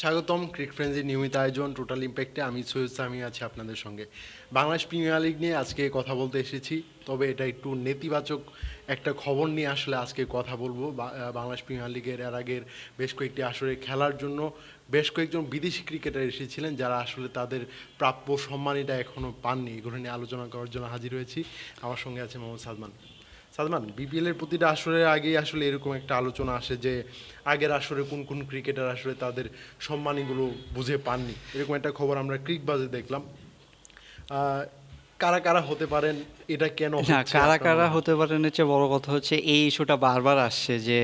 স্বাগতম ক্রিক ফ্রেন্ডসের নিয়মিত আয়োজন টোটাল ইম্প্যাক্টে আমি সৈয়দ সামি আছি আপনাদের সঙ্গে। বাংলাদেশ প্রিমিয়ার লিগ নিয়ে আজকে কথা বলতে এসেছি, তবে এটা একটু নেতিবাচক একটা খবর নিয়ে আসলে আজকে কথা বলব। বাংলাদেশ প্রিমিয়ার লিগের এর আগের বেশ কয়েকটি আসরে খেলার জন্য বেশ কয়েকজন বিদেশি ক্রিকেটার এসেছিলেন, যারা আসলে তাদের প্রাপ্য সম্মান এটা এখনও পাননি। এগুলো নিয়ে আলোচনা করার জন্য হাজির হয়েছি। আমার সঙ্গে আছে মোহাম্মদ সালমান। সালমান বিপিএল এর প্রতিটা আসরের আগেই আসলে এরকম একটা আলোচনা আসে যে আগের আসরে কোন কোন ক্রিকেটার আসলে তাদের সম্মানীগুলো বুঝে পাননি। এরকম একটা খবর আমরা ক্রিক বাজে দেখলাম কারা কারা হতে পারেন এটা কেন না হ্যাঁ, কারা কারা হতে পারেন হচ্ছে বড় কথা হচ্ছে এই ইস্যুটা বারবার আসছে যে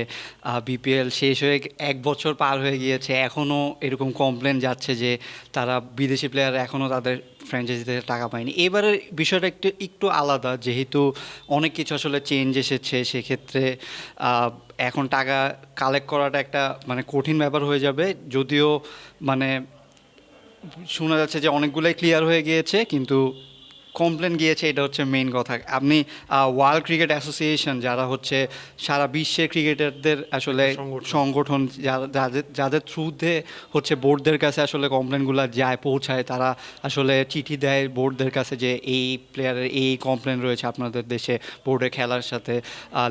বিপিএল শেষ হয়ে এক বছর পার হয়ে গিয়েছে এখনও এরকম কমপ্লেন যাচ্ছে যে তারা বিদেশি প্লেয়ার এখনও তাদের ফ্র্যাঞ্চাইজিতে টাকা পায়নি এবারের বিষয়টা একটু একটু আলাদা যেহেতু অনেক কিছু আসলে চেঞ্জ এসেছে সেক্ষেত্রে এখন টাকা কালেক্ট করাটা একটা মানে কঠিন ব্যাপার হয়ে যাবে যদিও মানে শোনা যাচ্ছে যে অনেকগুলোই ক্লিয়ার হয়ে গিয়েছে কিন্তু কমপ্লেন গিয়েছে এটা হচ্ছে মেইন কথা। আপনি ওয়ার্ল্ড ক্রিকেট অ্যাসোসিয়েশন যারা হচ্ছে সারা বিশ্বের ক্রিকেটারদের আসলে সংগঠন। যাদের যাদের থ্রুতে হচ্ছে বোর্ডদের কাছে আসলে কমপ্লেনগুলো যায় পৌঁছায় তারা আসলে চিঠি দেয় বোর্ডদের কাছে যে এই প্লেয়ারের এই কমপ্লেন রয়েছে আপনাদের দেশে বোর্ডে খেলার সাথে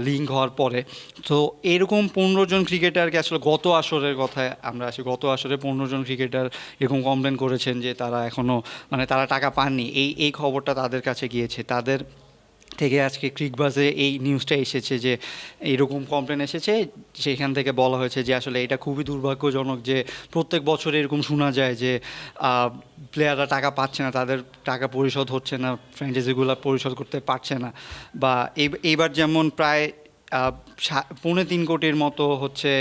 লিঙ্ক হওয়ার পরে। তো এরকম পনেরো জন ক্রিকেটারকে আসলে গত আসরের কথায় আমরা আসি গত আসরে পনেরো জন ক্রিকেটার এরকম কমপ্লেন করেছেন যে তারা এখনও মানে তারা টাকা পাননি। এই এই খবরটা তাদের কাছে গিয়েছে। তাদের থেকে আজকে ক্রিকবাজে এই নিউজটা এসেছে যে, এরকম কমপ্লেন এসেছে, সেখান থেকে বলা হয়েছে যে, আসলে এটা খুবই দুর্ভাগ্যজনক যে, প্রত্যেক বছর এরকম শোনা যায় যে প্লেয়াররা টাকা পাচ্ছে না, তাদের টাকা পরিশোধ হচ্ছে না ফ্র্যাঞ্চাইজিগুলো পরিশোধ করতে পারছে না। বা এই- এইবার যেমন প্রায় পৌনে তিন কোটির মতো হচ্ছে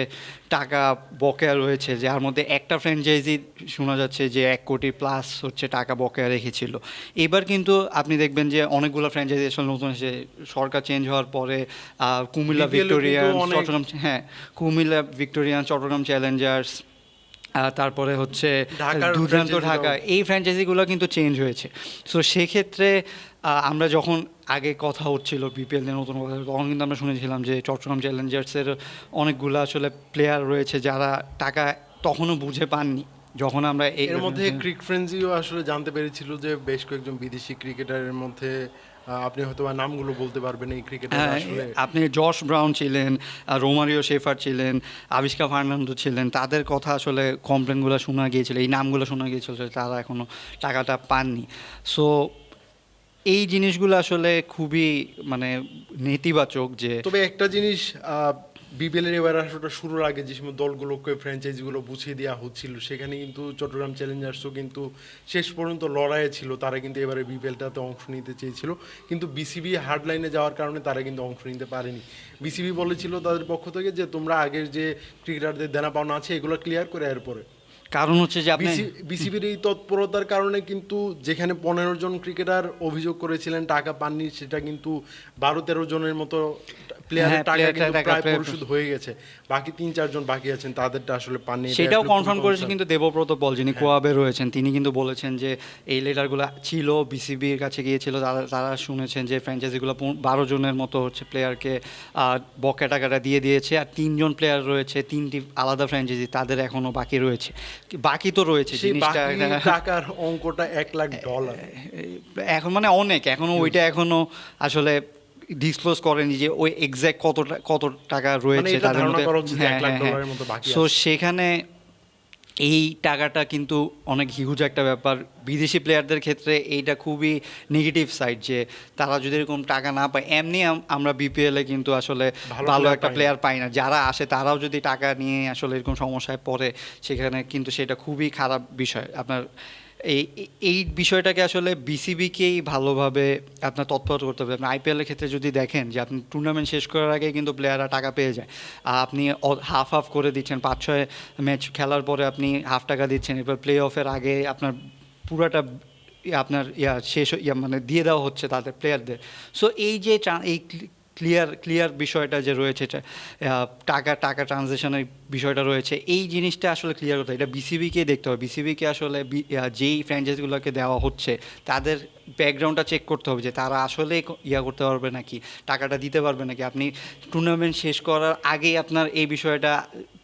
টাকা বকেয়া রয়েছে যার মধ্যে একটা ফ্র্যাঞ্চাইজি শোনা যাচ্ছে যে এক কোটি প্লাস হচ্ছে টাকা বকেয়া রেখেছিল। এবার কিন্তু আপনি দেখবেন যে অনেকগুলো ফ্র্যাঞ্চাইজি আসলে নতুন এসে সরকার চেঞ্জ হওয়ার পরে কুমিল্লা ভিক্টোরিয়ান চট্টগ্রাম হ্যাঁ কুমিল্লা ভিক্টোরিয়ান চট্টগ্রাম চ্যালেঞ্জার্স তারপরে হচ্ছে দুর্দান্ত ঢাকা এই ফ্র্যাঞ্চাইজিগুলো কিন্তু চেঞ্জ হয়েছে। সো সেক্ষেত্রে আমরা যখন আগে কথা হচ্ছিল বিপিএল নিয়ে নতুন কথা তখন কিন্তু আমরা শুনেছিলাম যে চট্টগ্রাম চ্যালেঞ্জার্সের অনেকগুলো আসলে প্লেয়ার রয়েছে যারা টাকা তখনও বুঝে পাননি যখন আমরা এর মধ্যে ক্রিক ফ্রেন্ডসিও আসলে জানতে পেরেছিল যে বেশ কয়েকজন বিদেশি ক্রিকেটারের মধ্যে আপনি হয়তো নামগুলো বলতে পারবেন এই ক্রিকেটার হ্যাঁ আসলে। আপনি জশ ব্রাউন ছিলেন রোমারিও শেফার ছিলেন আবিষ্কা ফার্নান্দো ছিলেন তাদের কথা আসলে কমপ্লেনগুলো শোনা গিয়েছিল এই নামগুলো শোনা গিয়েছিল তারা এখনও টাকাটা পাননি। সো এই জিনিসগুলো আসলে খুবই মানে নেতিবাচক যে তবে একটা জিনিস বিপিএল এর এবার আসলে শুরুর আগে যে সময় দলগুলোকে ফ্র্যাঞ্চাইজিগুলো বুঝিয়ে দেওয়া হচ্ছিল, সেখানে কিন্তু চট্টগ্রাম চ্যালেঞ্জার্সও কিন্তু শেষ পর্যন্ত লড়াইয়ে ছিল, তারা কিন্তু এবারে বিপিএলটাতে অংশ নিতে চেয়েছিল। কিন্তু বিসিবি হার্ডলাইনে যাওয়ার কারণে তারা কিন্তু অংশ নিতে পারেনি। বিসিবি বলেছিল তাদের পক্ষ থেকে যে, তোমরা আগের যে ক্রিকেটারদের দেনা পাওনা আছে, এগুলো ক্লিয়ার করে এরপরে কারণ হচ্ছে যে আপনি বিসিবির এই তৎপরতার কারণে কিন্তু যেখানে পনেরো জন ক্রিকেটার অভিযোগ করেছিলেন টাকা পাননি সেটা কিন্তু বারো তেরো জনের মতো প্লেয়ারের হ্যাঁ, টাকা কিন্তু প্রায় পরিশোধ হয়ে গেছে। বাকি তিন চারজন বাকি আছেন তাদেরটা আসলে পাননি সেটাও কনফার্ম করেছে কিন্তু দেবব্রত বল যিনি কোয়াবে রয়েছেন তিনি কিন্তু বলেছেন যে এই লেটারগুলো ছিল বিসিবির কাছে গিয়েছিল তারা তারা শুনেছেন যে ফ্র্যাঞ্চাইজিগুলো বারো জনের মতো হচ্ছে প্লেয়ারকে বকেয়া টাকাটা দিয়ে দিয়েছে আর তিনজন প্লেয়ার রয়েছে তিনটি আলাদা ফ্র্যাঞ্চাইজি তাদের এখনও বাকি রয়েছে। বাকি তো রয়েছে জিনিসটা। টাকার অঙ্কটা এক লাখ ডলার এখন মানে অনেক এখনও ওইটা এখনও আসলে ডিসক্লোজ করেনি যে ওই এক্স্যাক্ট কত কত টাকা রয়েছে মানে তাদের মধ্যে। হ্যাঁ হ্যাঁ, হ্যাঁ। সো সেখানে এই টাকাটা কিন্তু অনেক হিউজ একটা ব্যাপার। বিদেশি প্লেয়ারদের ক্ষেত্রে এইটা খুবই নেগেটিভ সাইড যে তারা যদি এরকম টাকা না পায় এমনি আমরা বিপিএলে কিন্তু আসলে ভালো একটা প্লেয়ার পাই না। যারা আসে তারাও যদি টাকা নিয়ে আসলে এরকম সমস্যায় পড়ে সেখানে কিন্তু সেটা খুবই খারাপ বিষয়। আপনার এই, এই- বিষয়টাকে আসলে বিসিবিকেই ভালোভাবে আপনার তৎপর করতে হবে। আপনি আইপিএলের ক্ষেত্রে যদি দেখেন যে আপনি টুর্নামেন্ট শেষ করার আগে কিন্তু প্লেয়াররা টাকা পেয়ে যায়। আপনি হাফ হাফ করে দিচ্ছেন পাঁচ ছয় ম্যাচ খেলার পরে আপনি হাফ টাকা দিচ্ছেন। এরপর প্লে অফের আগে আপনার পুরাটা ইয়ে আপনার ইয়া শেষ ইয়া মানে দিয়ে দেওয়া হচ্ছে তাদের প্লেয়ারদের সো এই যে এই ক্লিয়ার ক্লিয়ার বিষয়টা যে রয়েছে টাকা টাকা ট্রানজেকশনের বিষয়টা রয়েছে। এই জিনিসটা আসলে ক্লিয়ার করতে। এটা বিসিবিকে দেখতে হবে। বিসিবিকে আসলে যেই ফ্র্যাঞ্চাইজিগুলোকে দেওয়া হচ্ছে, তাদের ব্যাকগ্রাউন্ডটা চেক করতে হবে যে তারা আসলে ইয়া করতে পারবে নাকি, টাকাটা দিতে পারবে নাকি। আপনি টুর্নামেন্ট শেষ করার আগেই আপনার এই বিষয়টা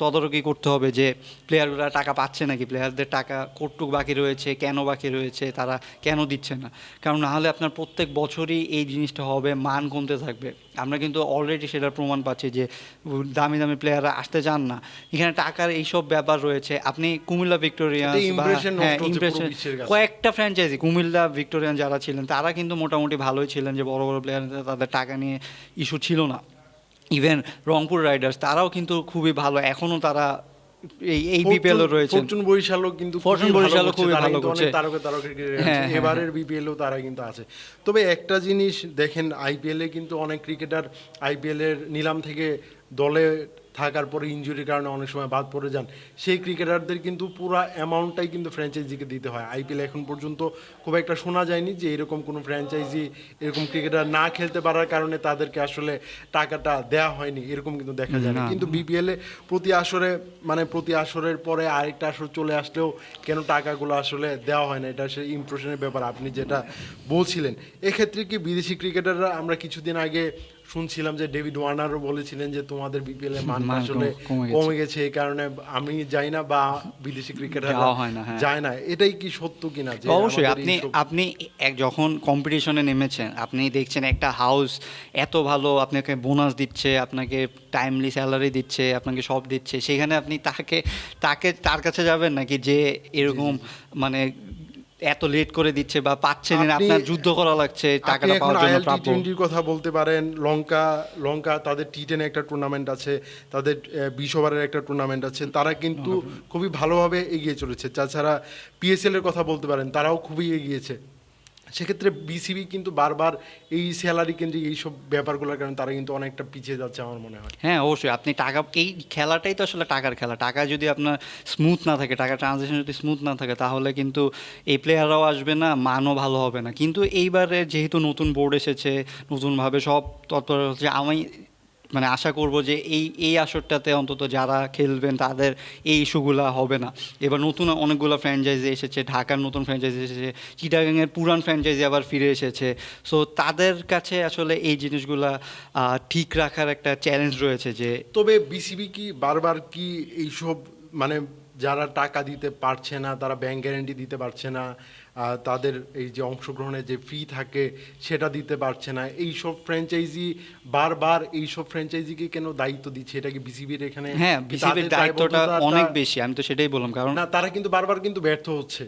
তদারকি করতে হবে যে প্লেয়াররা টাকা পাচ্ছে নাকি। প্লেয়ারদের টাকা কতটুক বাকি রয়েছে, কেন বাকি রয়েছে, তারা কেন দিচ্ছে না। কারণ না হলে আপনার প্রত্যেক বছরই এই জিনিসটা হবে, মান কমতে থাকবে। আমরা কিন্তু অলরেডি সেটার প্রমাণ পাচ্ছি যে দামি দামি প্লেয়াররা আসতে চান না। এখানে টাকার এইসব ব্যাপার রয়েছে। আপনি কুমিল্লা নষ্ট হ্যাঁ ইমপ্রেশন কয়েকটা ফ্র্যাঞ্চাইজি কুমিল্লা ভিক্টোরিয়ান যারা ছিলেন তারা কিন্তু মোটামুটি ভালোই ছিলেন যে বড় বড় প্লেয়ার তাদের টাকা নিয়ে ইস্যু ছিল না। ইভেন রংপুর রাইডার্স তারাও কিন্তু খুবই ভালো। এখনও তারা এই এই বিপিএল রয়েছে ফরচুন বরিশালও কিন্তু ফরচুন বরিশালও খুবই ভালো করছে। তারকা তারকা। হ্যাঁ, হ্যাঁ, এবারের বিপিএলও তারা কিন্তু আছে। তবে একটা জিনিস দেখেন আইপিএলে কিন্তু অনেক ক্রিকেটার আইপিএল এর নিলাম থেকে দলে থাকার পরে ইনজুরির কারণে অনেক সময় বাদ পড়ে যান। সেই ক্রিকেটারদের কিন্তু পুরো অ্যামাউন্টটাই কিন্তু ফ্র্যাঞ্চাইজিকে দিতে হয়। আইপিএল এখন পর্যন্ত খুব একটা শোনা যায়নি যে এরকম কোনো ফ্র্যাঞ্চাইজি এরকম ক্রিকেটার না খেলতে পারার কারণে তাদেরকে আসলে টাকাটা দেওয়া হয়নি। এরকম কিন্তু দেখা যায় না। না। কিন্তু বিপিএলে প্রতি আসরে মানে প্রতি আসরের পরে আরেকটা আসর চলে আসলেও কেন টাকাগুলো আসলে দেওয়া হয় না? এটা সে ইমপ্রেশনের ব্যাপার। আপনি যেটা বলছিলেন। এক্ষেত্রে কি বিদেশি ক্রিকেটাররা আমরা কিছুদিন আগে শুনছিলাম যে ডেভিড ওয়ার্নারও বলেছিলেন যে তোমাদের বিপিএল এর মান আসলে কমে গেছে। এই কারণে আমি যাই না বা বিদেশি ক্রিকেটাররা যাওয়া হয়। যায় না এটাই কি সত্য কিনা যে অবশ্যই আপনি আপনি এক যখন কম্পিটিশনে নেমেছেন আপনি দেখছেন একটা হাউস এত ভালো আপনাকে বোনাস দিচ্ছে আপনাকে টাইমলি স্যালারি দিচ্ছে আপনাকে সব দিচ্ছে সেখানে আপনি তাকে তাকে তার কাছে যাবেন নাকি যে এরকম মানে এত লেট করে দিচ্ছে বা পাচ্ছেন না আপনার যুদ্ধ করা লাগছে টাকাটা পাওয়ার জন্য প্রাপ্য। টোয়েন্টির কথা বলতে পারেন লঙ্কা লঙ্কা তাদের টি টেন একটা টুর্নামেন্ট আছে তাদের বিশ ওভারের একটা টুর্নামেন্ট আছে তারা কিন্তু খুবই ভালোভাবে এগিয়ে চলেছে। তাছাড়া পিএসএল এর কথা বলতে পারেন তারাও খুবই এগিয়েছে। সেক্ষেত্রে বিসিবি কিন্তু বারবার এই স্যালারি কেন্দ্রিক এইসব ব্যাপারগুলোর কারণে তারা কিন্তু অনেকটা পিছিয়ে যাচ্ছে আমার মনে হয়। হ্যাঁ অবশ্যই। আপনি টাকা, এই খেলাটাই তো আসলে টাকার খেলা। টাকা যদি আপনার স্মুথ না থাকে, টাকা ট্রানজেকশন যদি স্মুথ না থাকে, তাহলে কিন্তু এই প্লেয়াররাও আসবে না, মানও ভালো হবে না। কিন্তু এইবারে যেহেতু নতুন বোর্ড এসেছে, নতুনভাবে সব তৎপর হচ্ছে, আমি মানে আশা করব যে এই এই আসরটাতে অন্তত যারা খেলবেন তাদের এই ইস্যুগুলো হবে না। এবার নতুন অনেকগুলো ফ্র্যাঞ্চাইজি এসেছে, ঢাকার নতুন ফ্র্যাঞ্চাইজি এসেছে, চিটাগাংয়ের পুরান ফ্র্যাঞ্চাইজি আবার ফিরে এসেছে। সো তাদের কাছে আসলে এই জিনিসগুলা ঠিক রাখার একটা চ্যালেঞ্জ রয়েছে যে তবে বিসিবি কি বারবার কি এইসব মানে যারা টাকা দিতে পারছে না তারা ব্যাংক গ্যারেন্টি দিতে পারছে না তাদের এই যে অংশগ্রহণের যে ফি থাকে সেটা দিতে পারছে না। এই সব ফ্র্যাঞ্চাইজি বারবার এই সব ফ্র্যাঞ্চাইজিকে কেন দায়িত্ব দিচ্ছে? এটা কি বিসিবির এখানে হ্যাঁ বিসিবির দায়িত্বটা অনেক বেশি আমি তো সেটাই বললাম কারণ না তারা কিন্তু বারবার কিন্তু ব্যর্থ হচ্ছে।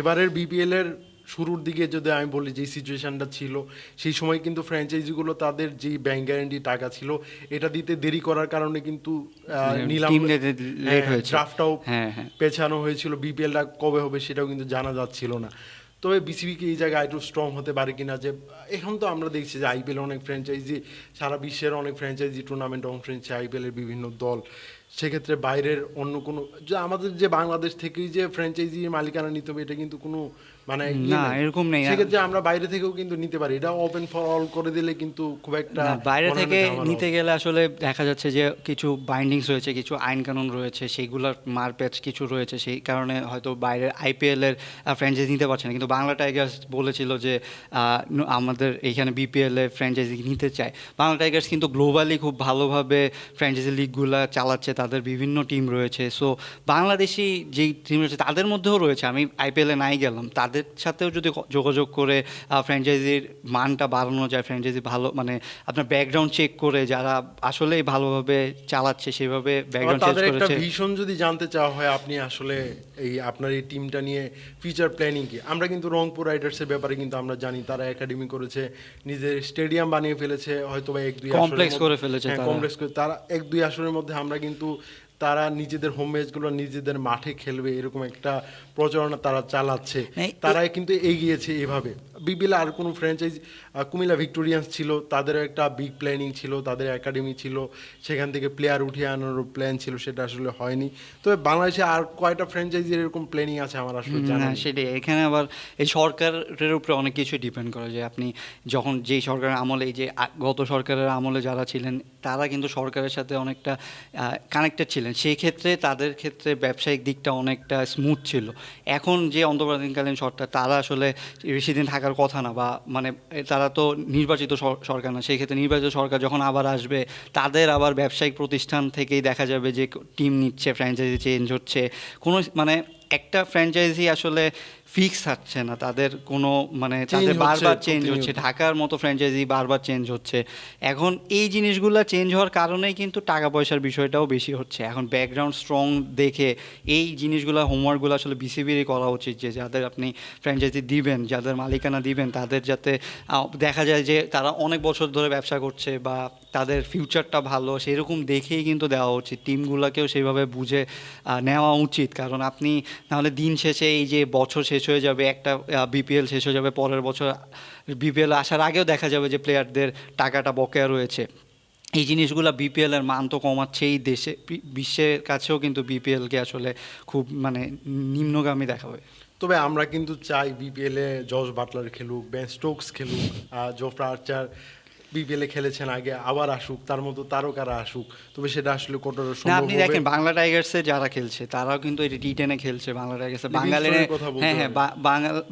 এবারের বিপিএল এর শুরুর দিকে যদি আমি বলি যে সিচুয়েশনটা ছিল সেই সময় কিন্তু ফ্র্যাঞ্চাইজিগুলো তাদের যে ব্যাংক গ্যারান্টি টাকা ছিল এটা দিতে দেরি করার কারণে কিন্তু হ্যাঁ, নিলাম। ড্রাফটটাও হ্যাঁ, হ্যাঁ। পেছানো হয়েছিল বিপিএলটা কবে হবে সেটাও কিন্তু জানা যাচ্ছিল না তবে বিসিবি কি এই জায়গায় একটু স্ট্রং হতে পারে কিনা যে এখন তো আমরা দেখছি যে আইপিএল অনেক ফ্র্যাঞ্চাইজি সারা বিশ্বের অনেক ফ্র্যাঞ্চাইজি টুর্নামেন্ট অংশ নিচ্ছে আইপিএল এর বিভিন্ন দল সেক্ষেত্রে বাইরের অন্য কোনো যে আমাদের যে বাংলাদেশ থেকেই যে ফ্র্যাঞ্চাইজি মালিকানা নিতে হবে এটা কিন্তু কোনো মানে ইয়ে না, এরকম নেই। সেক্ষেত্রে আমরা বাইরে থেকেও কিন্তু নিতে পারি। এটা ওপেন ফর অল করে দিলে কিন্তু খুব একটা বাইরে থেকে নিতে গেলে আসলে দেখা যাচ্ছে যে কিছু বাইন্ডিংস রয়েছে কিছু আইন কানুন রয়েছে সেগুলোর মারপ্যাচ কিছু রয়েছে সেই কারণে হয়তো বাইরের আইপিএল এর ফ্র্যাঞ্চাইজি নিতে পারছে না। কিন্তু বাংলা টাইগার্স বলেছিল যে আমাদের এইখানে বিপিএল এর ফ্র্যাঞ্চাইজি নিতে চায়। বাংলা টাইগার্স কিন্তু গ্লোবালি খুব ভালোভাবে ফ্র্যাঞ্চাইজি লিগগুলো চালাচ্ছে তাদের বিভিন্ন টিম রয়েছে। সো বাংলাদেশি যেই টিম রয়েছে তাদের মধ্যেও রয়েছে। আমি আইপিএলে নাই গেলাম। তাদের সাথেও যদি যোগাযোগ করে ফ্র্যাঞ্চাইজির মানটা বাড়ানো যায় ফ্র্যাঞ্চাইজি ভালো মানে আপনার ব্যাকগ্রাউন্ড চেক করে যারা আসলেই ভালোভাবে চালাচ্ছে সেভাবে ব্যাকগ্রাউন্ড চেক করেছে ভীষণ যদি জানতে চাওয়া হয় আপনি আসলে এই আপনার এই টিমটা নিয়ে ফিউচার প্ল্যানিং কি আমরা কিন্তু রংপুর রাইডার্সের ব্যাপারে কিন্তু আমরা জানি তারা একাডেমি করেছে নিজের স্টেডিয়াম বানিয়ে ফেলেছে হয়তো বা এক দুই মধ্যে- করে ফেলেছে হ্যাঁ, তারা। করে তারা এক দুই আসরের মধ্যে আমরা কিন্তু তারা নিজেদের হোম ম্যাচগুলো নিজেদের মাঠে খেলবে এরকম একটা প্রচারণা তারা চালাচ্ছে। তারাই তারা কিন্তু এগিয়েছে এভাবে। বিবিএল আর কোনো ফ্র্যাঞ্চাইজ কুমিল্লা ভিক্টোরিয়ান্স ছিল তাদেরও একটা বিগ প্ল্যানিং ছিল তাদের একাডেমি ছিল সেখান থেকে প্লেয়ার উঠিয়ে আনার প্ল্যান ছিল সেটা আসলে হয়নি। তবে বাংলাদেশে আর কয়টা ফ্র্যাঞ্চাইজির এরকম প্ল্যানিং আছে আমার আসলে জানা হ্যাঁ সেটাই। এখানে আবার এই সরকারের উপরে অনেক কিছু ডিপেন্ড করে যে আপনি যখন যেই সরকারের আমলে এই যে গত সরকারের আমলে যারা ছিলেন তারা কিন্তু সরকারের সাথে অনেকটা কানেক্টেড ছিলেন। সেই ক্ষেত্রে তাদের ক্ষেত্রে ব্যবসায়িক দিকটা অনেকটা স্মুথ ছিল। এখন যে অন্তর্বর্তীকালীন সরকার তারা আসলে বেশি দিন থাকার কথা না, বা মানে তারা তো নির্বাচিত সরকার না, সেই ক্ষেত্রে নির্বাচিত সরকার যখন আবার আসবে, তাদের আবার ব্যবসায়িক প্রতিষ্ঠান থেকেই দেখা যাবে যে টিম নিচ্ছে ফ্র্যাঞ্চাইজি চেঞ্জ হচ্ছে। কোনো মানে একটা ফ্র্যাঞ্চাইজি আসলে ফিক্স থাকছে না। তাদের কোনো মানে তাদের বারবার চেঞ্জ হচ্ছে। ঢাকার মতো ফ্র্যাঞ্চাইজি বারবার চেঞ্জ হচ্ছে। এখন এই জিনিসগুলো চেঞ্জ হওয়ার কারণেই কিন্তু টাকা পয়সার বিষয়টাও বেশি হচ্ছে। এখন ব্যাকগ্রাউন্ড স্ট্রং দেখে এই জিনিসগুলো হোমওয়ার্কগুলো আসলে বিসিবিরই করা উচিত যে যাদের আপনি ফ্র্যাঞ্চাইজি দিবেন যাদের মালিকানা দিবেন তাদের যাতে দেখা যায় যে তারা অনেক বছর ধরে ব্যবসা করছে বা তাদের ফিউচারটা ভালো, সেরকম দেখেই কিন্তু দেওয়া উচিত। টিমগুলোকেও সেইভাবে বুঝে নেওয়া উচিত। কারণ আপনি নাহলে দিন শেষে এই যে বছর শেষ হয়ে যাবে, একটা বিপিএল শেষ হয়ে যাবে, পরের বছর বিপিএল আসার আগেও দেখা যাবে যে প্লেয়ারদের টাকাটা বকেয়া রয়েছে। এই জিনিসগুলো বিপিএলের মান তো কমাচ্ছে এই দেশে বিশ্বের কাছেও কিন্তু বিপিএলকে আসলে খুব মানে নিম্নগামী দেখাবে। তবে আমরা কিন্তু চাই বিপিএলে জর্জ বাটলার খেলুক বেন স্টোকস খেলুক জোফরা আর্চার বিপিএল খেলেছেন আগে আবার আসুক তার মতো তারকারা আসুক তবে সেটা আসলে কতটা না সম্ভব আপনি দেখেন বাংলা টাইগার্সে যারা খেলছে তারাও কিন্তু এই টি টেনে খেলছে বাংলা টাইগার্সে বাঙালির হ্যাঁ হ্যাঁ।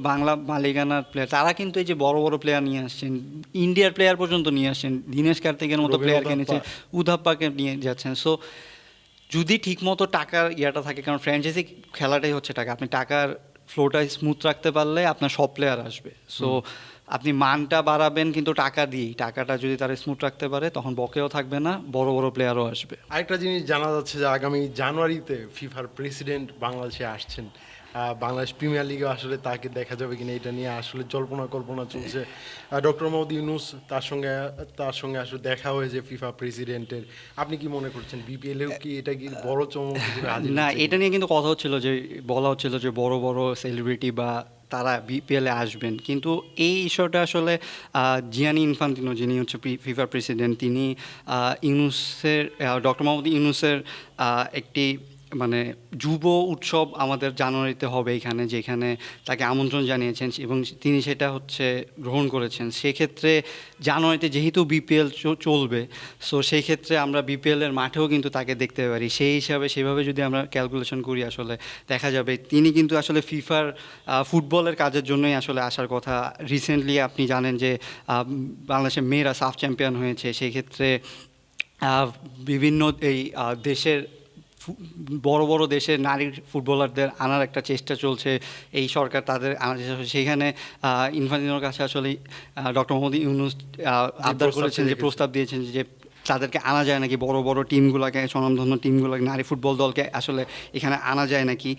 বাংলা মালিকানার প্লেয়ার তারা কিন্তু এই যে বড় বড় প্লেয়ার নিয়ে আসছেন ইন্ডিয়ার প্লেয়ার পর্যন্ত নিয়ে আসছেন দীনেশ কার্তিকের মতো প্লেয়ার উদাপ্পা। কিনেছে উধাপ্পাকে নিয়ে যাচ্ছেন। সো যদি ঠিকমতো টাকার ইয়াটা থাকে কারণ ফ্র্যাঞ্চাইজি খেলাটাই হচ্ছে টাকা আপনি টাকার ফ্লোটা স্মুথ রাখতে পারলে আপনার সব প্লেয়ার আসবে। সো আপনি মানটা বাড়াবেন কিন্তু টাকা দিয়েই। টাকাটা যদি তারা স্মুথ রাখতে পারে তখন বকেও থাকবে না বড় বড় প্লেয়ারও আসবে। আরেকটা জিনিস জানা যাচ্ছে যে আগামী জানুয়ারিতে ফিফার প্রেসিডেন্ট বাংলাদেশে আসছেন। বাংলাদেশ প্রিমিয়ার লিগে আসলে তাকে দেখা যাবে কিনা এটা নিয়ে আসলে জল্পনা কল্পনা চলছে। ডক্টর মোহাম্মদ ইউনুস তার সঙ্গে তার সঙ্গে আসলে দেখা হয়েছে ফিফা প্রেসিডেন্টের। আপনি কি মনে করছেন বিপিএল এও কি এটা কি বড় চমক না এটা নিয়ে কিন্তু কথা হচ্ছিল যে বলা হচ্ছিল যে বড় বড় সেলিব্রিটি বা তারা বিপিএলে আসবেন। কিন্তু এই ইস্যুটা আসলে জিয়ানি ইনফান্তিনো, যিনি হচ্ছে ফিফার প্রেসিডেন্ট, তিনি ইউনুসের ডক্টর মোহাম্মদ ইউনুসের একটি মানে যুব উৎসব আমাদের জানুয়ারিতে হবে এখানে, যেখানে তাকে আমন্ত্রণ জানিয়েছেন এবং তিনি সেটা হচ্ছে গ্রহণ করেছেন। সেক্ষেত্রে জানুয়ারিতে যেহেতু বিপিএল চলবে সো সেই ক্ষেত্রে আমরা বিপিএলের মাঠেও কিন্তু তাকে দেখতে পারি। সেই হিসাবে সেভাবে যদি আমরা ক্যালকুলেশন করি আসলে দেখা যাবে, তিনি কিন্তু আসলে ফিফার ফুটবলের কাজের জন্যই আসলে আসার কথা। রিসেন্টলি আপনি জানেন যে বাংলাদেশের মেয়েরা সাফ চ্যাম্পিয়ন হয়েছে। সেই ক্ষেত্রে বিভিন্ন এই দেশের বড় বড় দেশের নারী ফুটবলারদের আনার একটা চেষ্টা চলছে। এই সরকার তাদের আনার চেষ্টা। সেখানে ইনফান্তিনোর কাছে আসলে ডক্টর মোহাম্মদ ইউনুস আবদার করেছেন যে প্রস্তাব দিয়েছেন যে তাদেরকে আনা যায় নাকি বড় বড় টিমগুলোকে স্বনামধন্য টিমগুলোকে নারী ফুটবল দলকে আসলে এখানে আনা যায় নাকি?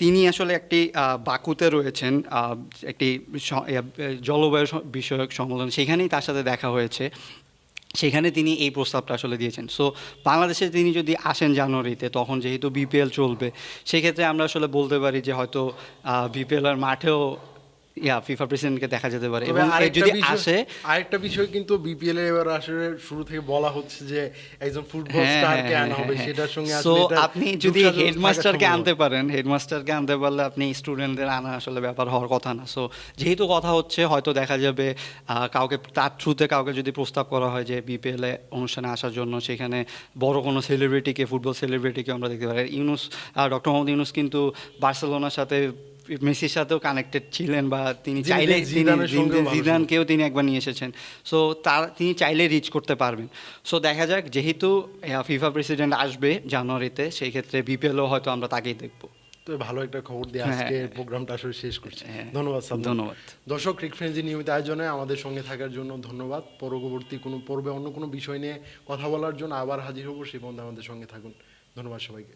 তিনি আসলে একটি বাকুতে রয়েছেন একটি জলবায়ু বিষয়ক সম্মেলন সেখানেই তার সাথে দেখা হয়েছে। সেখানে তিনি এই প্রস্তাবটা আসলে দিয়েছেন। সো বাংলাদেশে তিনি যদি আসেন জানুয়ারিতে, তখন যেহেতু বিপিএল চলবে, সেক্ষেত্রে আমরা আসলে বলতে পারি যে হয়তো বিপিএল আর মাঠেও ইয়া ফিফা প্রেসিডেন্টকে দেখা যেতে পারে। এবং যদি আসে আরেকটা বিষয় কিন্তু বিপিএল এর এবার আসলে শুরু থেকে বলা হচ্ছে যে একজন ফুটবল হ্যাঁ, স্টারকে হ্যাঁ, আনা হবে হ্যাঁ, সেটার সঙ্গে হ্যাঁ। আসলে আপনি যদি হেডমাস্টারকে আনতে পারেন হেডমাস্টারকে আনতে পারলে আপনি স্টুডেন্টদের আনা আসলে ব্যাপার হওয়ার কথা না। সো যেহেতু কথা হচ্ছে হয়তো দেখা যাবে কাউকে তার থ্রুতে কাউকে যদি প্রস্তাব করা হয় যে বিপিএল এ অনুষ্ঠানে আসার জন্য সেখানে বড় কোনো সেলিব্রিটিকে ফুটবল সেলিব্রিটিকে আমরা দেখতে পারি। ইউনুস ডক্টর মোহাম্মদ ইউনুস কিন্তু বার্সেলোনার সাথে মেসির সাথেও কানেক্টেড ছিলেন বা তিনি চাইলে জিদানকেও তিনি একবার নিয়ে এসেছেন। সো তার তিনি চাইলে রিচ করতে পারবেন। সো দেখা যাক যেহেতু ফিফা প্রেসিডেন্ট আসবে জানুয়ারিতে সেই ক্ষেত্রে বিপিএলও হয়তো আমরা তাকেই দেখব। তো ভালো একটা খবর দিয়ে হ্যাঁ, আজকে। প্রোগ্রামটা আসলে শেষ করছি। হ্যাঁ। ধন্যবাদ সাদ্দাম। ধন্যবাদ। দর্শক ক্রিক ফ্রেন্ডজি নিয়মিত আয়োজনে আমাদের সঙ্গে থাকার জন্য ধন্যবাদ। পরবর্তী কোনো পর্বে অন্য কোনো বিষয় নিয়ে কথা বলার জন্য আবার হাজির হব সে পর্যন্ত আমাদের সঙ্গে থাকুন। ধন্যবাদ সবাইকে।